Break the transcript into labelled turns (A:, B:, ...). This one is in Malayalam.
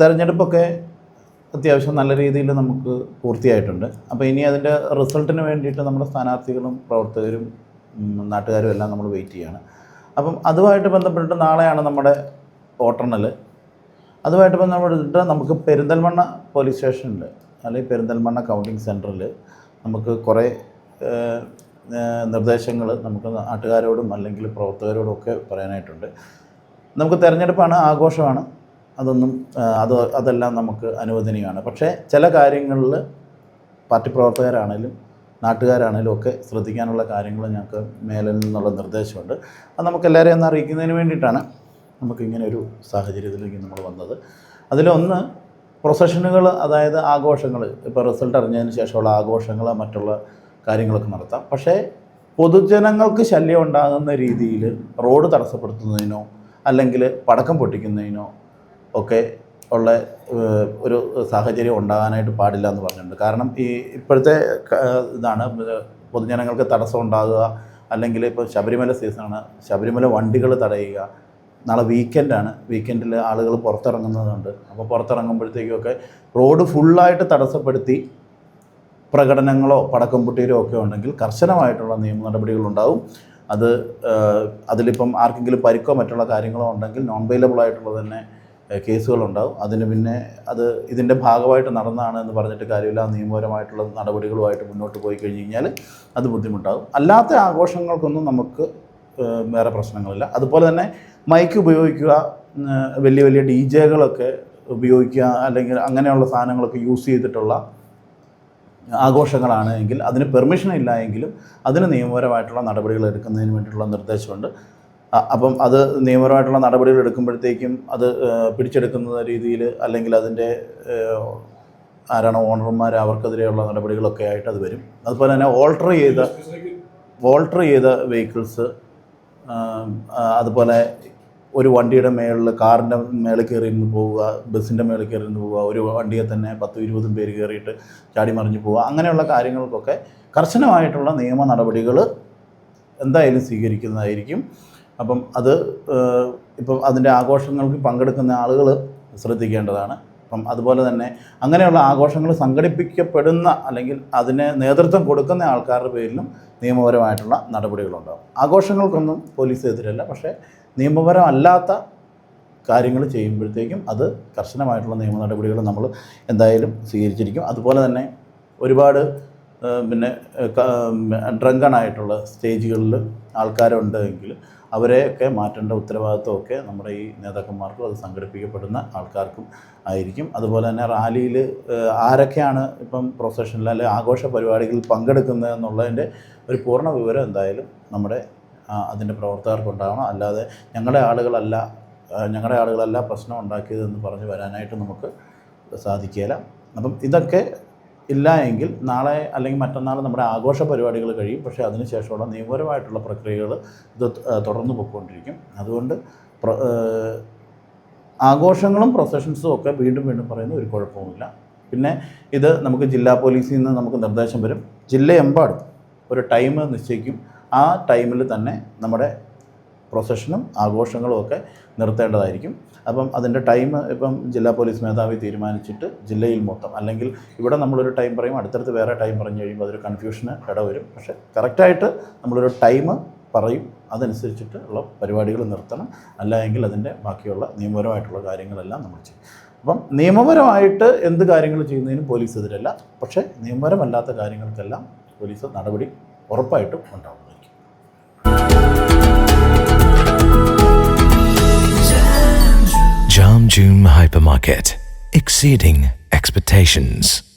A: തെരഞ്ഞെടുപ്പൊക്കെ അത്യാവശ്യം നല്ല രീതിയിൽ നമുക്ക് പൂർത്തിയായിട്ടുണ്ട്. അപ്പോൾ ഇനി അതിന്റെ റിസൾട്ടിന് വേണ്ടിയിട്ട് നമ്മുടെ സ്ഥാനാർത്ഥികളും പ്രവർത്തകരും നാട്ടുകാരും എല്ലാം നമ്മൾ വെയിറ്റ് ചെയ്യാണ്. അപ്പം അതുമായിട്ട് ബന്ധപ്പെട്ടിട്ട് നാളെയാണ് നമ്മുടെ വോട്ടെണ്ണൽ. അതുമായിട്ട് ബന്ധപ്പെട്ടിട്ട് നമുക്ക് പെരിന്തൽമണ്ണ പോലീസ് സ്റ്റേഷനിൽ അല്ലെങ്കിൽ പെരിന്തൽമണ്ണ കൗണ്ടിങ് സെന്ററിൽ നമുക്ക് കുറേ നിർദ്ദേശങ്ങൾ നമുക്ക് നാട്ടുകാരോടും അല്ലെങ്കിൽ പ്രവർത്തകരോടും ഒക്കെ പറയാനായിട്ടുണ്ട്. നമുക്ക് തിരഞ്ഞെടുപ്പാണ് ആഘോഷമാണ്. അതൊന്നും അത് അതെല്ലാം നമുക്ക് അനുവദനീയമാണ്. പക്ഷേ ചില കാര്യങ്ങളിൽ പാർട്ടി പ്രവർത്തകരാണേലും നാട്ടുകാരാണേലും ഒക്കെ ശ്രദ്ധിക്കാനുള്ള കാര്യങ്ങൾ ഞങ്ങൾക്ക് മേലിൽ നിന്നുള്ള നിർദ്ദേശമുണ്ട്. അത് നമുക്ക് എല്ലാവരെയും ഒന്ന് അറിയിക്കുന്നതിന് വേണ്ടിയിട്ടാണ് നമുക്കിങ്ങനെ ഒരു സാഹചര്യത്തിലേക്ക് നമ്മൾ വന്നത്. അതിലൊന്ന് പ്രൊസഷനുകൾ അതായത് ആഘോഷങ്ങൾ. ഇപ്പോൾ റിസൾട്ട് അറിഞ്ഞതിന് ശേഷമുള്ള ആഘോഷങ്ങൾ മറ്റുള്ള കാര്യങ്ങളൊക്കെ നടത്താം. പക്ഷേ പൊതുജനങ്ങൾക്ക് ശല്യം ഉണ്ടാകുന്ന രീതിയിൽ റോഡ് തടസ്സപ്പെടുത്തുന്നതിനോ അല്ലെങ്കിൽ പടക്കം പൊട്ടിക്കുന്നതിനോ ഒക്കെ ഉള്ള ഒരു സാഹചര്യം ഉണ്ടാകാനായിട്ട് പാടില്ല എന്ന് പറഞ്ഞിട്ടുണ്ട്. കാരണം ഈ ഇപ്പോഴത്തെ ഇതാണ് പൊതുജനങ്ങൾക്ക് തടസ്സം ഉണ്ടാകുക അല്ലെങ്കിൽ ഇപ്പോൾ ശബരിമല സീസണാണ് ശബരിമല വണ്ടികൾ തടയുക നാളെ വീക്കെൻഡാണ്. വീക്കെൻഡിൽ ആളുകൾ പുറത്തിറങ്ങുന്നതുണ്ട്. അപ്പോൾ പുറത്തിറങ്ങുമ്പോഴത്തേക്കൊക്കെ റോഡ് ഫുള്ളായിട്ട് തടസ്സപ്പെടുത്തി പ്രകടനങ്ങളോ പടക്കം പൊട്ടീരോ ഒക്കെ ഉണ്ടെങ്കിൽ കർശനമായിട്ടുള്ള നിയമ നടപടികളുണ്ടാവും അത് അതിലിപ്പം ആർക്കെങ്കിലും പരിക്കോ മറ്റുള്ള കാര്യങ്ങളോ ഉണ്ടെങ്കിൽ നോൺ അവൈലബിൾ ആയിട്ടുള്ളത് തന്നെ കേസുകളുണ്ടാവും. അതിന് പിന്നെ അത് ഇതിന്റെ ഭാഗമായിട്ട് നടന്നതാണ് എന്ന് പറഞ്ഞിട്ട് കാര്യമില്ല. നിയമപരമായിട്ടുള്ള നടപടികളുമായിട്ട് മുന്നോട്ട് പോയി കഴിഞ്ഞ് കഴിഞ്ഞാൽ അത് ബുദ്ധിമുട്ടാകും. അല്ലാത്ത ആഘോഷങ്ങൾക്കൊന്നും നമുക്ക് വേറെ പ്രശ്നങ്ങളില്ല. അതുപോലെ തന്നെ മൈക്ക് ഉപയോഗിക്കുക വലിയ വലിയ ഡി ജെകളൊക്കെ ഉപയോഗിക്കുക അല്ലെങ്കിൽ അങ്ങനെയുള്ള സാധനങ്ങളൊക്കെ യൂസ് ചെയ്തിട്ടുള്ള ആഘോഷങ്ങളാണ് എങ്കിൽ അതിന് പെർമിഷൻ ഇല്ല എങ്കിലും അതിന് നിയമപരമായിട്ടുള്ള നടപടികൾ എടുക്കുന്നതിന് വേണ്ടിയിട്ടുള്ള നിർദ്ദേശമുണ്ട്. അപ്പം അത് നിയമപരമായിട്ടുള്ള നടപടികൾ എടുക്കുമ്പോഴത്തേക്കും അത് പിടിച്ചെടുക്കുന്ന രീതിയിൽ അല്ലെങ്കിൽ അതിന്റെ ആരാണ് ഓണർമാർ അവർക്കെതിരെയുള്ള നടപടികളൊക്കെ ആയിട്ട് അത് വരും. അതുപോലെ തന്നെ ഓൾട്ടർ ചെയ്ത ഓൾട്ടർ ചെയ്ത വെഹിക്കിൾസ് അതുപോലെ ഒരു വണ്ടിയുടെ മേളിൽ കാറിന്റെ മേളിൽ കയറി ഇരുന്ന് പോവുക ബസ്സിന്റെ മേളിൽ കയറി ഇരുന്ന് പോവുക ഒരു വണ്ടിയെ തന്നെ പത്തും ഇരുപതും പേര് കയറിയിട്ട് ചാടി മറിഞ്ഞ് പോവുക അങ്ങനെയുള്ള കാര്യങ്ങൾക്കൊക്കെ കർശനമായിട്ടുള്ള നിയമ നടപടികൾ എന്തായാലും സ്വീകരിക്കുന്നതായിരിക്കും. അപ്പം അത് ഇപ്പം അതിന്റെ ആഘോഷങ്ങൾക്ക് പങ്കെടുക്കുന്ന ആളുകൾ ശ്രദ്ധിക്കേണ്ടതാണ്. അപ്പം അതുപോലെ തന്നെ അങ്ങനെയുള്ള ആഘോഷങ്ങൾ സംഘടിപ്പിക്കപ്പെടുന്ന അല്ലെങ്കിൽ അതിന് നേതൃത്വം കൊടുക്കുന്ന ആൾക്കാരുടെ പേരിലും നിയമപരമായിട്ടുള്ള നടപടികളുണ്ടാകും ആഘോഷങ്ങൾക്കൊന്നും പോലീസ് എതിരല്ല. പക്ഷേ നിയമപരമല്ലാത്ത കാര്യങ്ങൾ ചെയ്യുമ്പോഴത്തേക്കും അത് കർശനമായിട്ടുള്ള നിയമ നടപടികൾ നമ്മൾ എന്തായാലും സ്വീകരിച്ചിരിക്കും. അതുപോലെ തന്നെ ഒരുപാട് പിന്നെ ഡ്രങ്കണായിട്ടുള്ള സ്റ്റേജുകളിൽ ആൾക്കാരുണ്ട് എങ്കിൽ അവരെയൊക്കെ മാറ്റേണ്ട ഉത്തരവാദിത്വമൊക്കെ നമ്മുടെ ഈ നേതാക്കന്മാർക്കും അത് സംഘടിപ്പിക്കപ്പെടുന്ന ആൾക്കാർക്കും ആയിരിക്കും. അതുപോലെ തന്നെ റാലിയിൽ ആരൊക്കെയാണ് ഇപ്പം പ്രൊസഷനിൽ അല്ലെങ്കിൽ ആഘോഷ പരിപാടികളിൽ പങ്കെടുക്കുന്നത് എന്നുള്ളതിന്റെ ഒരു പൂർണ വിവരം എന്തായാലും നമ്മുടെ അതിന്റെ പ്രവർത്തകർക്കുണ്ടാവണം. അല്ലാതെ ഞങ്ങളുടെ ആളുകളല്ല ഞങ്ങളുടെ ആളുകളല്ല പ്രശ്നം ഉണ്ടാക്കിയതെന്ന് പറഞ്ഞ് വരാനായിട്ട് നമുക്ക് സാധിക്കുകയില്ല അപ്പം ഇതൊക്കെ ഇല്ല എങ്കിൽ നാളെ അല്ലെങ്കിൽ മറ്റന്നാൾ നമ്മുടെ ആഘോഷ പരിപാടികൾ കഴിയും. പക്ഷേ അതിനുശേഷമുള്ള നിയമപരമായിട്ടുള്ള പ്രക്രിയകൾ ഇത് തുടർന്ന് പോയിക്കൊണ്ടിരിക്കും. അതുകൊണ്ട് ആഘോഷങ്ങളും പ്രൊസഷൻസും ഒക്കെ വീണ്ടും വീണ്ടും പറയുന്ന ഒരു കുഴപ്പവുമില്ല. പിന്നെ ഇത് നമുക്ക് ജില്ലാ പോലീസിൽ നിന്ന് നമുക്ക് നിർദ്ദേശം വരും. ജില്ലയെമ്പാടും ഒരു ടൈം നിശ്ചയിക്കും. ആ ടൈമിൽ തന്നെ നമ്മുടെ പ്രൊസഷനും ആഘോഷങ്ങളും ഒക്കെ നിർത്തേണ്ടതായിരിക്കും. അപ്പം അതിന്റെ ടൈം ഇപ്പം ജില്ലാ പോലീസ് മേധാവി തീരുമാനിച്ചിട്ട് ജില്ലയിൽ മൊത്തം അല്ലെങ്കിൽ ഇവിടെ നമ്മളൊരു ടൈം പറയും അടുത്തടുത്ത് വേറെ ടൈം പറഞ്ഞു കഴിയുമ്പോൾ അതൊരു കൺഫ്യൂഷന് ഇടവരും പക്ഷേ കറക്റ്റായിട്ട് നമ്മളൊരു ടൈം പറയും അതനുസരിച്ചിട്ട് ഉള്ള പരിപാടികൾ നിർത്തണം. അല്ല എങ്കിൽ അതിന്റെ ബാക്കിയുള്ള നിയമപരമായിട്ടുള്ള കാര്യങ്ങളെല്ലാം നമ്മൾ ചെയ്യും. അപ്പം നിയമപരമായിട്ട് എന്ത് കാര്യങ്ങൾ ചെയ്യുന്നതിനും പോലീസ് എതിരല്ല. പക്ഷേ നിയമപരമല്ലാത്ത കാര്യങ്ങൾക്കെല്ലാം പോലീസ് നടപടി ഉറപ്പായിട്ടും ഉണ്ടാവുന്നതായിരിക്കും
B: Jam Hypermarket. Exceeding expectations.